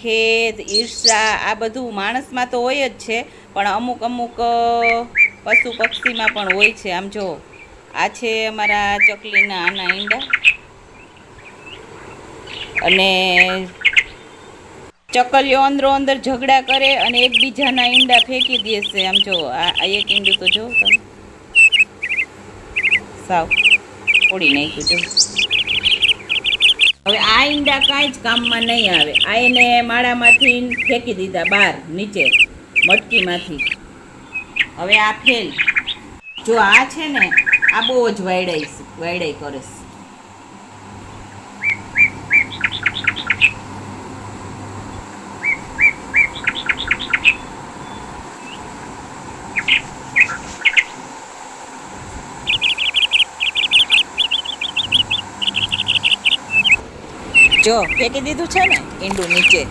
ખેદ, ઈર્ષા, આ બધું માણસમાં તો હોય જ છે, પણ અમુક અમુક પશુ પક્ષીમાં પણ હોય છે. આમ જો, આ છે અમારા ચકલીના આના ઈંડા. અને ચકલીઓ અંદરો અંદર ઝઘડા કરે અને એકબીજાના ઈંડા ફેંકી દેશે આમ જો, આ એક ઈંડું તો જો તમે. સાવ ફોડી નાખ્યું જો હવે આ ઈંડા કાંઈ જ કામમાં નહીં આવે. આ એને માળામાંથી ફેંકી દીધા બહાર, નીચે, મટકીમાંથી. હવે આ ફેલ. જો આ છે ને, આ બહુ જ વાયડાઈ વાયડાઈ કરે જો ફેંકી દીધું છે ને ઈંડું નીચે.